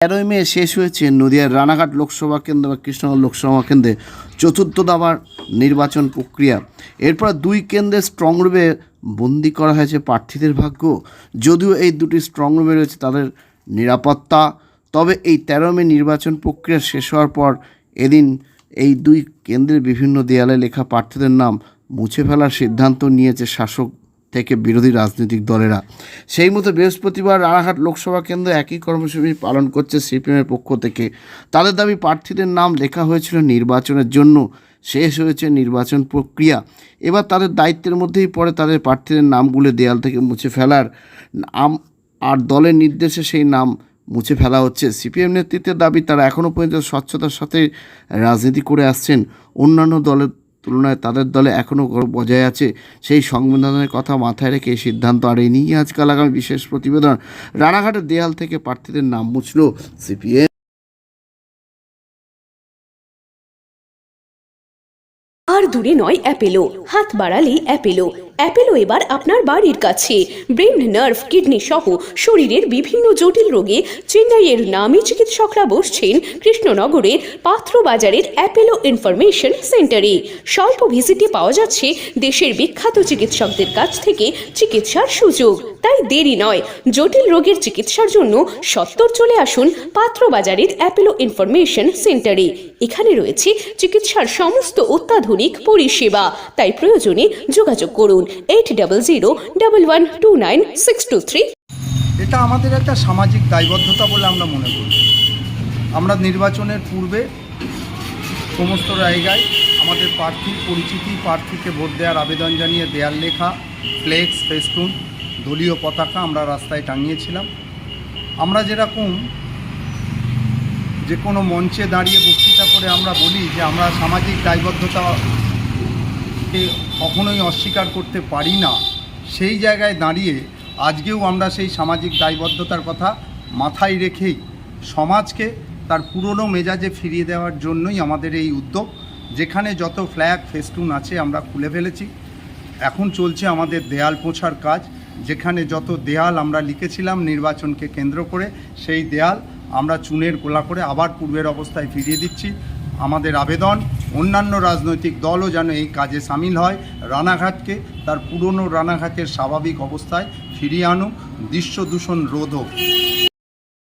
তেরোই মে শেষ হয়েছে নদিয়ার রানাঘাট লোকসভা কেন্দ্র বা কৃষ্ণনগর লোকসভা কেন্দ্রে চতুর্থ দাবার নির্বাচন প্রক্রিয়া। এরপর দুই কেন্দ্রে স্ট্রং রুমে বন্দি করা হয়েছে প্রার্থীদের ভাগ্য। যদিও এই দুটি স্ট্রং রুমে রয়েছে তাদের নিরাপত্তা। তবে এই তেরো মে নির্বাচন প্রক্রিয়া শেষ হওয়ার পর এদিন এই দুই কেন্দ্রের বিভিন্ন দেয়ালে লেখা প্রার্থীদের নাম মুছে ফেলার সিদ্ধান্ত নিয়েছে শাসক থেকে বিরোধী রাজনৈতিক দলেরা। সেই মতো বৃহস্পতিবার রানাঘাট লোকসভা কেন্দ্র একই কর্মসূচি পালন করছে সিপিএমের পক্ষ থেকে। তাদের দাবি, প্রার্থীদের নাম লেখা হয়েছিল নির্বাচনের জন্য। শেষ হয়েছে নির্বাচন প্রক্রিয়া। এবার তাদের দায়িত্বের মধ্যেই পড়ে তাদের প্রার্থীদের নামগুলো দেয়াল থেকে মুছে ফেলার। নাম আর দলের নির্দেশে সেই নাম মুছে ফেলা হচ্ছে। সিপিএম নেতৃত্বের দাবি, তারা এখনও পর্যন্ত স্বচ্ছতার সাথে রাজনীতি করে আসছেন। অন্যান্য দলের তুলনায় তাদের দলে এখনও বজায় আছে। সেই সংবিধানের কথা মাথায় রেখে সিদ্ধান্ত আর এই নিয়ে আজকাল আগামী বিশেষ প্রতিবেদন। রানাঘাটের দেয়াল থেকে প্রার্থীদের নাম মুছল সিপিএম। আর দূরে নয়, অ্যাপেলো। হাত বাড়ালেই অ্যাপেলো। অ্যাপেলো এবার আপনার বাড়ির কাছে। ব্রেন, নার্ভ, কিডনি সহ শরীরের বিভিন্ন জটিল রোগে চেন্নাইয়ের নামী চিকিৎসকরা বসছেন কৃষ্ণনগরের পাত্র বাজারের অ্যাপেলো ইনফরমেশন সেন্টারে। স্বল্প ভিজিটে পাওয়া যাচ্ছে দেশের বিখ্যাত চিকিৎসকদের কাছ থেকে চিকিৎসার সুযোগ। তাই দেরি নয়। জটিল রোগের চিকিৎসার জন্য সত্তর চলে আসুন পাত্র বাজারের অ্যাপেলো ইনফরমেশন সেন্টারে। এখানে রয়েছে চিকিৎসার সমস্ত অত্যাধুনিক পরিষেবা। তাই প্রয়োজনে যোগাযোগ করুন eight double zero double one two nine six two three এটা আমাদের একটা সামাজিক দায়বদ্ধতা বলে আমরা মনে করি। আমরা নির্বাচনের পূর্বে সমস্ত জায়গায় আমাদের প্রার্থী পরিচিতি প্রার্থীকে ভোট দেওয়ার আবেদন জানিয়ে দেয়াল লেখা ফ্লেক্স ফেস্টুন দলীয় পতাকা আমরা রাস্তায় টাঙিয়েছিলাম। আমরা যেরকম যে কোনো মঞ্চে দাঁড়িয়ে বক্তৃতা করে আমরা বলি যে আমরা সামাজিক দায়বদ্ধতাকে কখনোই অস্বীকার করতে পারি না, সেই জায়গায় দাঁড়িয়ে আজকেও আমরা সেই সামাজিক দায়বদ্ধতার কথা মাথায় রেখেই সমাজকে তার পুরনো মেজাজে ফিরিয়ে দেওয়ার জন্যই আমাদের এই উদ্যোগ, যেখানে যত ফ্ল্যাগ, ফেস্টুন আছে আমরা খুলে ফেলেছি। এখন চলছে আমাদের দেয়াল পোছার কাজ। যেখানে যত দেয়াল আমরা লিখেছিলাম নির্বাচনকে কেন্দ্র করে, সেই দেয়াল আমরা চুনের গোলা করে আবার পূর্বের অবস্থায় ফিরিয়ে দিচ্ছি। আমাদের আবেদন, অন্যান্য রাজনৈতিক দলও যেন এই কাজে সামিল হয়, রানাঘাটকে, তার পুরনো রানাঘাটের স্বাভাবিক অবস্থায় ফিরিয়ে আনুক, দৃশ্য দূষণ রোধ হোক